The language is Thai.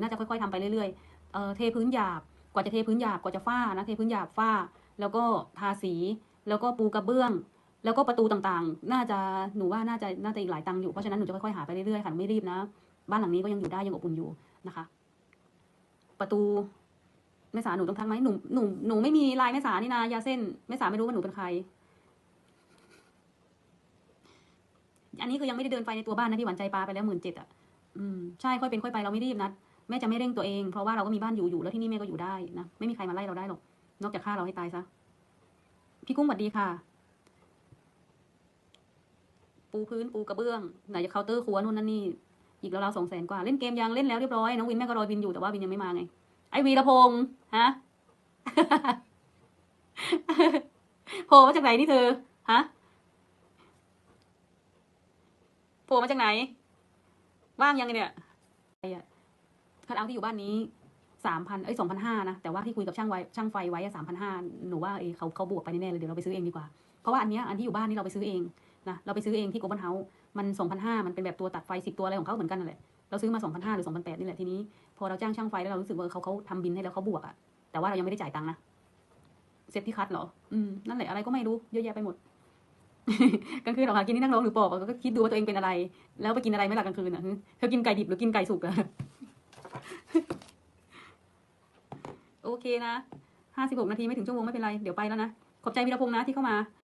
น่าจะค่อยๆทำไปเรื่อยๆเออเทพื้นหยาบกว่าจะเทพื้นหยาบกว่าจะฝ้านะเทพื้นหยาบฝ้า แล้วก็ทาสี แล้วก็ปูกระเบื้อง แล้วก็ประตูต่างๆ น่าจะหนูว่าน่าจะน่าจะอีกหลายตังค์อยู่เพราะฉะนั้นหนูจะค่อยๆหาไปเรื่อยๆค่ะไม่รีบนะ บ้านหลังนี้ก็ยังอยู่ได้ยังอบอุ่นอยู่นะคะ ประตูแม่สาหนูต้องทักไหมหนูหนูหนูไม่มีลายแม่สานี่นะยาเส้นแม่สาไม่รู้ว่าหนูเป็นใคร อันนี้คือยังไม่ได้เดินไฟในตัวบ้านนะพี่หวานใจปลาไปแล้วหมื่นเจ็ดอะอืมใช่ค่อยเป็นค่อยไปเราไม่รีบนะ แม่จะไม่เร่งตัวเองเพราะว่าเราก็มีบ้านอยู่อยู่แล้วที่นี่แม่ก็อยู่ได้นะไม่มีใครมาไล่เราได้หรอกนอกจากฆ่าเราให้ตายซะพี่กุ้งสวัสดีค่ะ ปูพื้นปูกระเบื้องไหนจะเคาน์เตอร์ครัวนู่นนั่นนี่อีกแล้วเราสองแสนกว่าเล่นเกมยังเล่นแล้วเรียบร้อยน้องวินแม่ก็รอวินอยู่แต่ว่าวินยังไม่มาไง ไอวีระพงษ์ฮะโผล่มาจากไหนนี่เธอฮะโผล่มาจากไหน ว่างยังไงเนี่ยไอ้อะ คัดเอาที่อยู่บ้านนี้สามพันเอ้ยสองพันห้านะ แต่ว่าที่คุยกับช่างไว้ช่างไฟไว้สามพันห้าหนูว่าเอยเขาเขาบวกไปแน่เลยเดี๋ยวเราไปซื้อเองดีกว่า เพราะว่าอันเนี้ยอันที่อยู่บ้านนี่เราไปซื้อเองนะเราไปซื้อเองที่โกลบอลเฮาส์มันสองพันห้ามันเป็นแบบตัวตัดไฟสิบตัวอะไรของเขาเหมือนกันนั่นแหละเราซื้อมาสองพันห้าหรือสองพันแปดนี่แหละทีนี้พอเราจ้างช่างไฟแล้วเรารู้สึกว่าเขาเขาทำบินให้แล้วเขาบวกอะแต่ว่าเรายังไม่ได้จ่ายตังค์นะเซ็ตที่คัดเหรออืมนั่นแหละอะไรก็ไม่รู้เยอะแยะไปหมดกลางคืนเราหากินที่นั่งร้องหรือปอบก็คิดดูว่าตัวเองเป็นอะไร แล้วไปกินอะไรไม่หลักกลางคืนอะเธอกินไก่ดิบหรือกินไก่สุกอะ โอเคนะห้าสิบหกนาทีไม่ถึงชั่วโมงไม่เป็นไร เดี๋ยวไปแล้วนะ ขอบใจวีรพงษ์นะที่เข้ามา